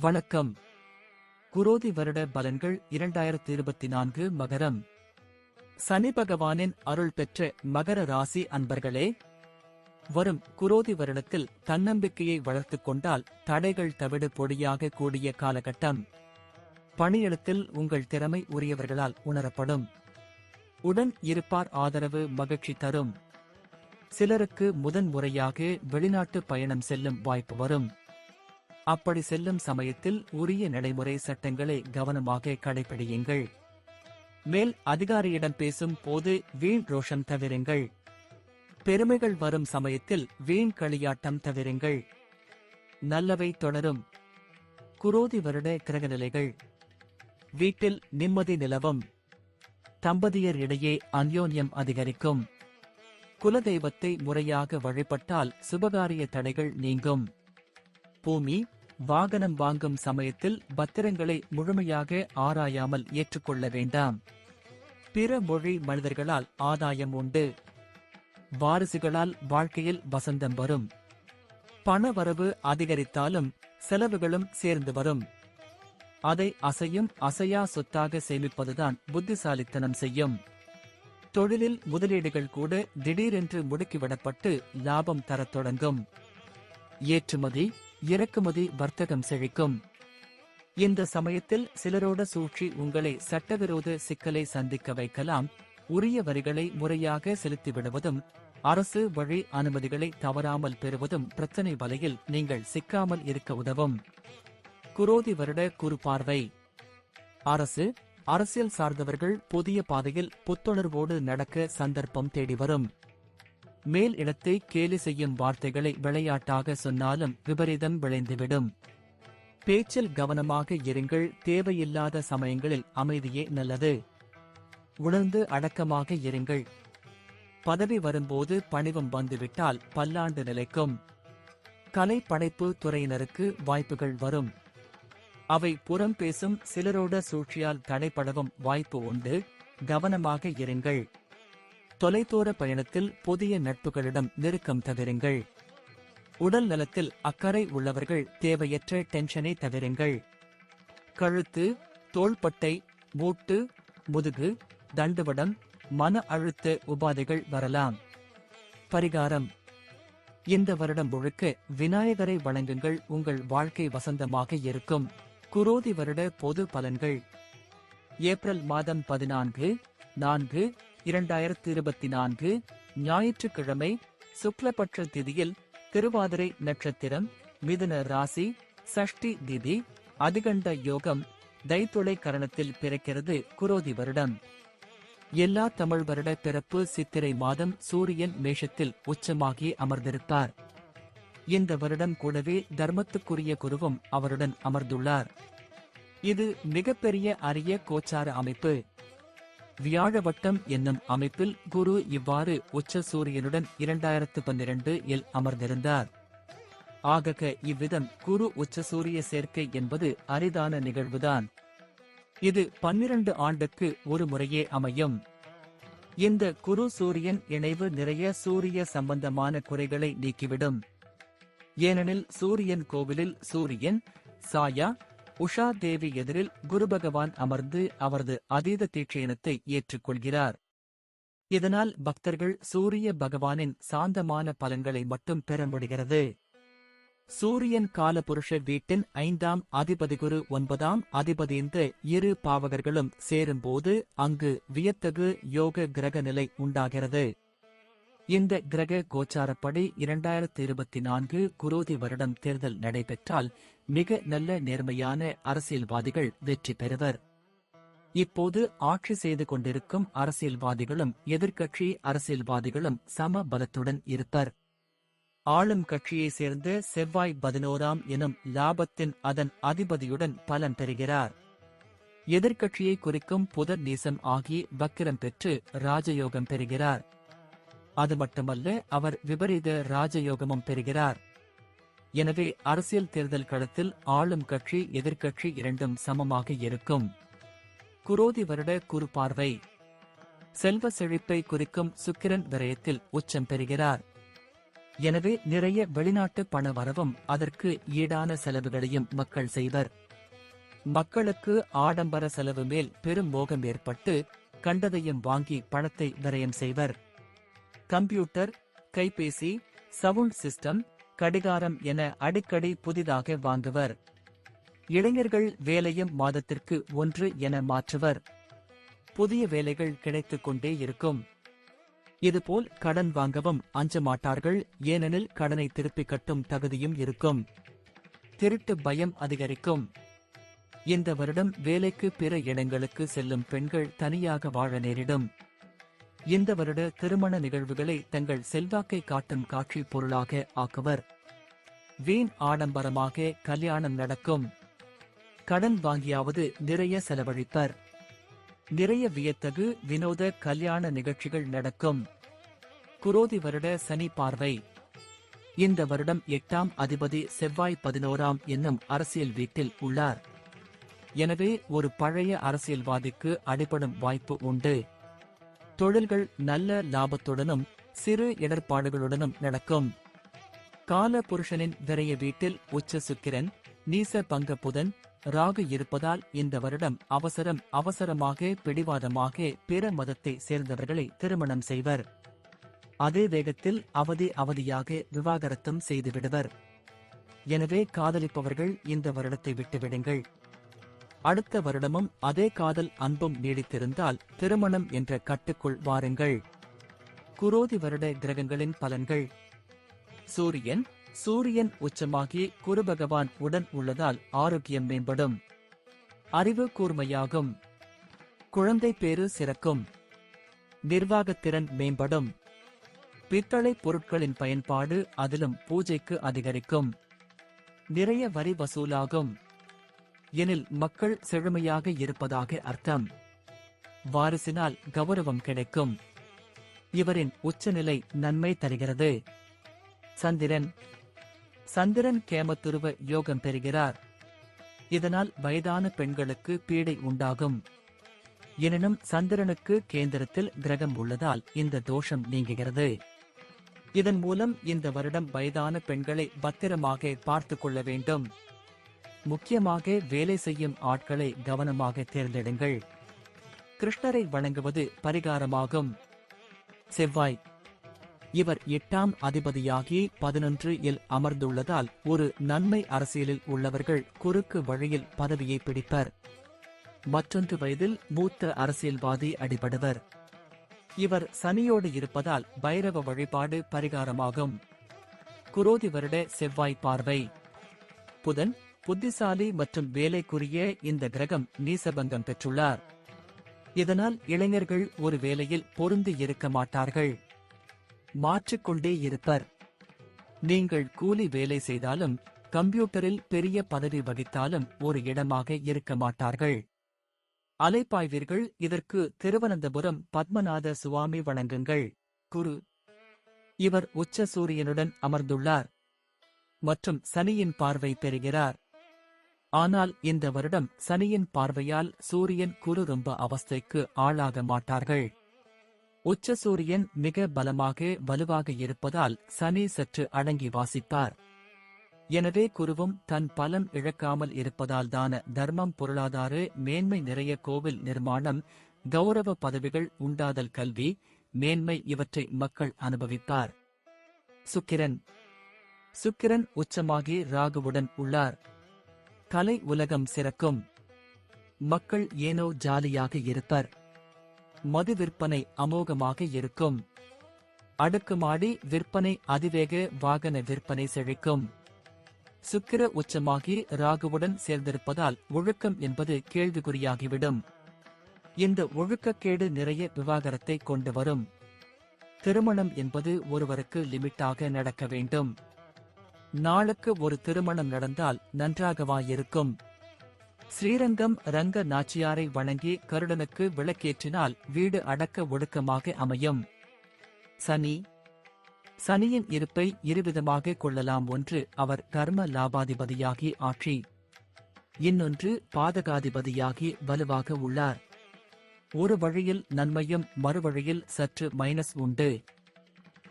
வணக்கம். குரோதி வருட பலன்கள் இரண்டாயிரத்தி இருபத்தி நான்கு மகரம். சனி பகவானின் அருள் பெற்ற மகர ராசி அன்பர்களே வரும் குரோதி வருடத்தில் தன்னம்பிக்கையை வளர்த்துக் கொண்டால் தடைகள் தவிடு பொடியாக கூடிய காலகட்டம். பணியிடத்தில் உங்கள் திறமை உரியவர்களால் உணரப்படும். உடன் இருப்பார் ஆதரவு மகிழ்ச்சி தரும். சிலருக்கு முதன் முறையாக வெளிநாட்டு பயணம் செல்லும் வாய்ப்பு வரும். அப்படி செல்லும் சமயத்தில் உரிய நடைமுறை சட்டங்களை கவனமாக கடைபிடியுங்கள் மேல் அதிகாரியிடம் பேசும் போது வீண் ரோஷம் தவிருங்கள். பெருமைகள் வரும் சமயத்தில் வீண் களியாட்டம் தவிருங்கள். நல்லவை தொடரும். குரோதி வருட கிரகநிலைகள். வீட்டில் நிம்மதி நிலவும். தம்பதியர் இடையே அந்யோன்யம் அதிகரிக்கும். குலதெய்வத்தை முறையாக வழிபட்டால் சுபகாரிய தடைகள் நீங்கும். பூமி வாகனம் வாங்கும் சமயத்தில் பத்திரங்களை முழுமையாக ஆராயாமல் ஏற்றுக்கொள்ள வேண்டாம். பிற மொழி மனிதர்களால் ஆதாயம் உண்டு. வாரிசுகளால் வாழ்க்கையில் வசந்தம் வரும். பணவரவு அதிகரித்தாலும் செலவுகளும் சேர்ந்து வரும். அதை அசையும் அசையா சொத்தாக சேமிப்பதுதான் புத்திசாலித்தனம் செய்யும். தொழிலில் முதலீடுகள் கூட திடீரென்று முடுக்கிவிடப்பட்டு லாபம் தரத் தொடங்கும். ஏற்றுமதி இறக்குமதி வர்த்தகம் செழிக்கும். இந்த சமயத்தில் சிலரோட சூழ்ச்சி உங்களை சட்டவிரோத சிக்கலை சந்திக்க வைக்கலாம். உரிய வரிகளை முறையாக செலுத்திவிடுவதும் அரசு வழி அனுமதிகளை தவறாமல் பெறுவதும் பிரச்சனை வலையில் நீங்கள் சிக்காமல் இருக்க உதவும். குரோதி வருட குறுபார்வை அரசு அரசியல் சார்ந்தவர்கள் புதிய பாதையில் புத்துணர்வோடு நடக்க சந்தர்ப்பம் தேடி வரும். மேல் இடத்தை கேலி செய்யும் வார்த்தைகளை விளையாட்டாக சொன்னாலும் விபரீதம் விளைந்துவிடும். பேச்சில் கவனமாக இருங்கள் தேவையில்லாத சமயங்களில் அமைதியே நல்லது. உணர்ந்து அடக்கமாக இருங்கள். பதவி வரும்போது பணிவம் வந்துவிட்டால் பல்லாண்டு நிலைக்கும். கலை படைப்பு துறையினருக்கு வாய்ப்புகள் வரும். அவை புறம் பேசும் சிலரோட சூழ்ச்சியால் தடைப்படவும் வாய்ப்பு உண்டு. கவனமாக இருங்கள். தொலைதூர பயணத்தில் புதிய நட்புகளிடம் நெருக்கம் தவிருங்கள். உடல் நலத்தில் அக்கறை உள்ளவர்கள் தேவையற்ற டென்ஷனை தவிருங்கள். கழுத்து தோள்பட்டை மூட்டு முதுகு தண்டுவடம் மன அழுத்த உபாதைகள் வரலாம். பரிகாரம். இந்த வருடம் முழுக்க விநாயகரை வழங்குங்கள் உங்கள் வாழ்க்கை வசந்தமாக இருக்கும். குரோதி வருட பொது பலன்கள். ஏப்ரல் மாதம் பதினான்கு நான்கு இரண்டாயிரத்தி இருபத்தி நான்கு ஞாயிற்றுக்கிழமை சுக்லபட்ச திதியில் திருவாதிரை நட்சத்திரம் மிதுன ராசி சஷ்டி திதி அதிகண்ட யோகம் தைத்துளை கரணத்தில் பிறக்கிறது குரோதி வருடம். எல்லா தமிழ் வருட பிறப்பு சித்திரை மாதம் சூரியன் மேஷத்தில் உச்சமாகி அமர்ந்திருப்பார். இந்த வருடம் கூடவே தர்மத்துக்குரிய குருவும் அவருடன் அமர்ந்துள்ளார். இது மிகப்பெரிய அரிய கோச்சார அமைப்பு. வியாழவட்டம் என்னும் அமைப்பில் குரு இவ்வாறு உச்ச சூரியனுடன் இரண்டாயிரத்து பன்னிரண்டு இல் அமர்ந்திருந்தார். ஆகக இவ்விதம் குரு உச்ச சூரிய சேர்க்கை என்பது அரிதான நிகழ்வுதான். இது பன்னிரண்டு ஆண்டுக்கு ஒரு முறையே அமையும். இந்த குரு சூரியன் இணைவு நிறைய சூரிய சம்பந்தமான குறைகளை நீக்கிவிடும். ஏனெனில் சூரியன் கோவிலில் சூரியன் சாயா உஷா தேவி எதிரில் குரு பகவான் அமர்ந்து அவரது அதீத தீட்சயனத்தை ஏற்றுக்கொள்கிறார். இதனால் பக்தர்கள் சூரிய பகவானின் சாந்தமான பலன்களை மட்டும் பெற முடிகிறது. சூரியன் காலபுருஷ வீட்டின் ஐந்தாம் அதிபதி குரு ஒன்பதாம் அதிபதி இந்த இரு பாவகர்களும் சேரும்போது அங்கு வியத்தகு யோக கிரக நிலை உண்டாகிறது. இந்த கிரக கோச்சாரப்படி இரண்டாயிரத்தி இருபத்தி நான்கு குரோதி வருடம் தேர்தல் நடைபெற்றால் மிக நல்ல நேர்மையான அரசியல்வாதிகள் வெற்றி பெறுவர். இப்போது ஆட்சி செய்து கொண்டிருக்கும் அரசியல்வாதிகளும் எதிர்க்கட்சி அரசியல்வாதிகளும் சம பலத்துடன் இருப்பர். ஆளும் கட்சியைச் சேர்ந்து செவ்வாய் பதினோராம் எனும் லாபத்தின் அதன் அதிபதியுடன் பலன் பெறுகிறார். எதிர்க்கட்சியை குறிக்கும் புதர் நீசம் ஆகி வக்கிரம் பெற்று ராஜயோகம் பெறுகிறார். அது மட்டுமல்ல அவர் விபரீத ராஜயோகமும் பெறுகிறார். எனவே அரசியல் தேர்தல் களத்தில் ஆளும் கட்சி எதிர்க்கட்சி இரண்டும் சமமாக இருக்கும். குரோதி வருட குறுபார்வை செல்வ செழிப்பை குறிக்கும் சுக்கிரன் விரயத்தில் உச்சம் பெறுகிறார். எனவே நிறைய வெளிநாட்டு பண வரவும் அதற்கு ஈடான செலவுகளையும் மக்கள் செய்வர். மக்களுக்கு ஆடம்பர செலவு மேல் பெரும் மோகம் ஏற்பட்டு கண்டதையும் வாங்கி பணத்தை விரயம் செய்வர். கம்ப்யூட்டர் கைபேசி சவுண்ட் சிஸ்டம் கடிகாரம் என அடிக்கடி புதிதாக வாங்குவர். இளைஞர்கள் வேலையும் மாதத்திற்கு ஒன்று என மாற்றுவர். புதிய வேலைகள் கிடைத்துக் கொண்டே இருக்கும். இதுபோல் கடன் வாங்கவும் அஞ்ச மாட்டார்கள் ஏனெனில் கடனை திருப்பிக் கட்டும் தகுதியும் இருக்கும். திருட்டு பயம் அதிகரிக்கும். இந்த வருடம் வேலைக்கு பிற இடங்களுக்கு செல்லும் பெண்கள் தனியாக வாழ நேரிடும். இந்த வருட திருமண நிகழ்வுகளை தங்கள் செல்வாக்கை காட்டும் காட்சி பொருளாக ஆக்குவர். வீண் ஆடம்பரமாக கல்யாணம் நடக்கும். கடன் வாங்கியாவது நிறைய செலவழிப்பர். நிறைய வியத்தகு வினோத கல்யாண நிகழ்ச்சிகள் நடக்கும். குரோதி வருட சனி பார்வை. இந்த வருடம் எட்டாம் அதிபதி செவ்வாய் பதினோராம் என்னும் அரசியல் வீட்டில் உள்ளார். எனவே ஒரு பழைய அரசியல்வாதிக்கு அடிபடும் வாய்ப்பு உண்டு. தொழில்கள் நல்ல லாபத்துடனும் சிறு இடர்பாடுகளுடனும் நடக்கும். கால புருஷனின் விரைய வீட்டில் உச்ச சுக்கிரன் நீச பங்க புதன் ராகு இருப்பதால் இந்த வருடம் அவசரம் அவசரமாக பிடிவாதமாக பிற மதத்தை சேர்ந்தவர்களை திருமணம் செய்வர். அதே வேகத்தில் அவதி அவதியாக விவாகரத்தும் செய்துவிடுவர். எனவே காதலிப்பவர்கள் இந்த வருடத்தை விட்டுவிடுங்கள் அடுத்த வருடமும் அதே காதல் அன்பும் நீடித்திருந்தால் திருமணம் என்ற கட்டுக்குள் வாருங்கள். குரோதி வருட கிரகங்களின் பலன்கள். சூரியன் சூரியன் உச்சமாகி குரு பகவான் உடன் உள்ளதால் ஆரோக்கியம் மேம்படும். அறிவு கூர்மையாகும். குழந்தை பேறு சிறக்கும். நிர்வாகத்திறன் மேம்படும். பித்தளை பொருட்களின் பயன்பாடு அதிலும் பூஜைக்கு அதிகரிக்கும். நிறைய வரி வசூலாகும். எனில் மக்கள் செழுமையாக இருப்பதாக அர்த்தம். வாரிசினால் கௌரவம் கிடைக்கும். இவரின் உச்சநிலை நன்மை தருகிறது. சந்திரன். சந்திரன் கேமத்துருவ யோகம் பெறுகிறார். இதனால் வயதான பெண்களுக்கு பீடை உண்டாகும். எனினும் சந்திரனுக்கு கேந்திரத்தில் கிரகம் உள்ளதால் இந்த தோஷம் நீங்குகிறது. இதன் மூலம் இந்த வருடம் வயதான பெண்களை பத்திரமாக பார்த்துக் கொள்ள வேண்டும். முக்கியமாக வேலை செய்யும் ஆட்களை கவனமாக தேர்ந்தெடுங்கள். கிருஷ்ணரை வணங்குவது பரிகாரமாகும். செவ்வாய். இவர் எட்டாம் அதிபதியாகி பதினொன்று இல் அமர்ந்துள்ளதால் ஒரு நன்மை அரசியலில் உள்ளவர்கள் குறுக்கு வழியில் பதவியை பிடிப்பர். மற்றொன்று வயதில் மூத்த அரசியல்வாதி அடிபடுவர். இவர் சனியோடு இருப்பதால் பைரவ வழிபாடு பரிகாரமாகும். குரோதி வருட செவ்வாய் பார்வை. புதன் புத்திசாலி மற்றும் வேலைக்குரிய இந்த கிரகம் நீசபங்கம் பெற்றுள்ளார். இதனால் இளைஞர்கள் ஒரு வேலையில் பொருந்தி இருக்க மாட்டார்கள். மாற்றிக்கொண்டே இருப்பர். நீங்கள் கூலி வேலை செய்தாலும் கம்ப்யூட்டரில் பெரிய பதவி வகித்தாலும் ஒரு இடமாக இருக்க மாட்டார்கள். அலைப்பாய்வீர்கள் இதற்கு திருவனந்தபுரம் பத்மநாத சுவாமி வணங்குங்கள் குரு. இவர் உச்ச சூரியனுடன் அமர்ந்துள்ளார். மற்றும் சனியின் பார்வை பெறுகிறார். ஆனால் இந்த வருடம் சனியின் பார்வையால் சூரியன் குரு ரொம்ப அவஸ்தைக்கு ஆளாக மாட்டார்கள். உச்ச சூரியன் மிக பலமாக வலுவாக இருப்பதால் சனி சற்று அடங்கி வாசிப்பார். எனவே குருவும் தன் பலம் இழக்காமல் இருப்பதால் தான தர்மம் பொருளாதார மேன்மை நிறைய கோவில் நிர்மாணம் கௌரவ பதவிகள் உண்டாதல் கல்வி மேன்மை இவற்றை மக்கள் அனுபவிப்பார். சுக்கிரன். சுக்கிரன் உச்சமாகி ராகுவுடன் உள்ளார். கலை உலகம் சிறக்கும். மக்கள் ஏனோ ஜாலியாக இருப்பர். மது விற்பனை அமோகமாக இருக்கும். அடுக்குமாடி விற்பனை அதிவேக வாகன விற்பனை செழிக்கும். சுக்கிர உச்சமாகி ராகுவுடன் சேர்ந்திருப்பதால் ஒழுக்கம் என்பது கேள்விக்குறியாகிவிடும். இந்த ஒழுக்கக்கேடு நிறைய விவாகரத்தை கொண்டு வரும். திருமணம் என்பது ஒருவருக்கு லிமிட்டாக நடக்க வேண்டும். நாளுக்கு ஒரு திருமணம் நடந்தால் நன்றாகவாயிருக்கும். ஸ்ரீரங்கம் ரங்க நாச்சியாரை வணங்கி கருடனுக்கு விளக்கேற்றினால் வீடு அடக்க ஒடுக்கமாக அமையும். சனி. சனியின் இருப்பை இருவிதமாக கொள்ளலாம் ஒன்று அவர் கர்ம லாபாதிபதியாகி ஆட்சி. இன்னொன்று பாதகாதிபதியாகி வலுவாக உள்ளார். ஒரு வழியில் நன்மையும் மறுவழியில் சற்று மைனஸ் உண்டு.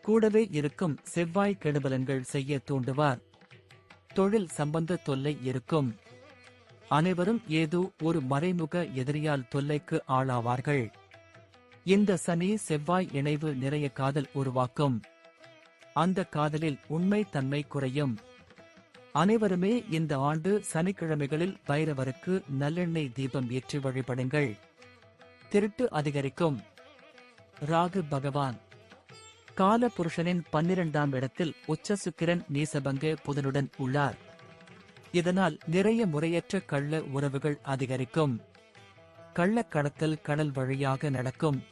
கூடவே இருக்கும் செவ்வாய் கெடுபலன்கள் செய்ய தூண்டுவார். தொழில் சம்பந்த தொல்லை இருக்கும். அனைவரும் ஏதோ ஒரு மறைமுக எதிரியால் தொல்லைக்கு ஆளாவார்கள். இந்த சனி செவ்வாய் இணைவு நிறைய காதல் உருவாக்கும். அந்த காதலில் உண்மை தன்மை குறையும். அனைவருமே இந்த ஆண்டு சனிக்கிழமைகளில் பைரவருக்கு நல்லெண்ணெய் தீபம் ஏற்றி வழிபடுங்கள். திருட்டு அதிகரிக்கும். ராகு பகவான் கால புருஷனின் பன்னிரண்டாம் இடத்தில் உச்ச சுக்கிரன் நீசபங்க புதனுடன் உள்ளார். இதனால் நிறைய முறையற்ற கள்ள உறவுகள் அதிகரிக்கும். கள்ளக் கடத்தல் கடல் வழியாக நடக்கும்.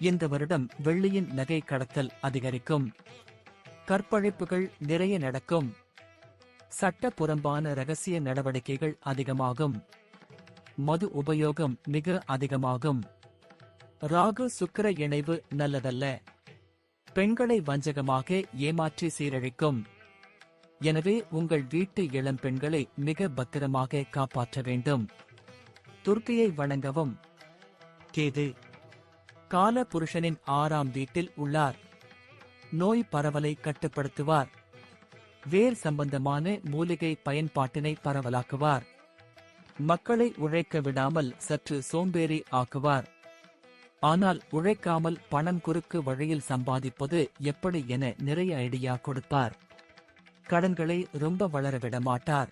இந்த வருடம் வெள்ளியின் நகை கடத்தல் அதிகரிக்கும். கற்பழிப்புகள் நிறைய நடக்கும். சட்டப்புறம்பான ரகசிய நடவடிக்கைகள் அதிகமாகும். மது உபயோகம் மிக அதிகமாகும். ராகு சுக்கிர இணைவு நல்லதல்ல. பெண்களை வஞ்சகமாக ஏமாற்றி சீரழிக்கும். எனவே உங்கள் வீட்டு இளம் பெண்களை மிக பத்திரமாக காப்பாற்ற வேண்டும். துர்க்கையை வணங்கவும். கேது கால புருஷனின் ஆறாம் வீட்டில் உள்ளார். நோய் பரவலை கட்டுப்படுத்துவார். வேர் சம்பந்தமான மூலிகை பயன்பாட்டினை பரவலாக்குவார். மக்களை உழைக்க விடாமல் சற்று சோம்பேறி ஆக்குவார். ஆனால் உழைக்காமல் பணம் குறுக்கு வழியில் சம்பாதிப்பது எப்படி என நிறைய ஐடியா கொடுப்பார். கடன்களை ரொம்ப வளரவிட மாட்டார்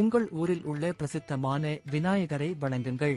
உங்கள் ஊரில் உள்ள பிரசித்தமான விநாயகரை வணங்குங்கள்.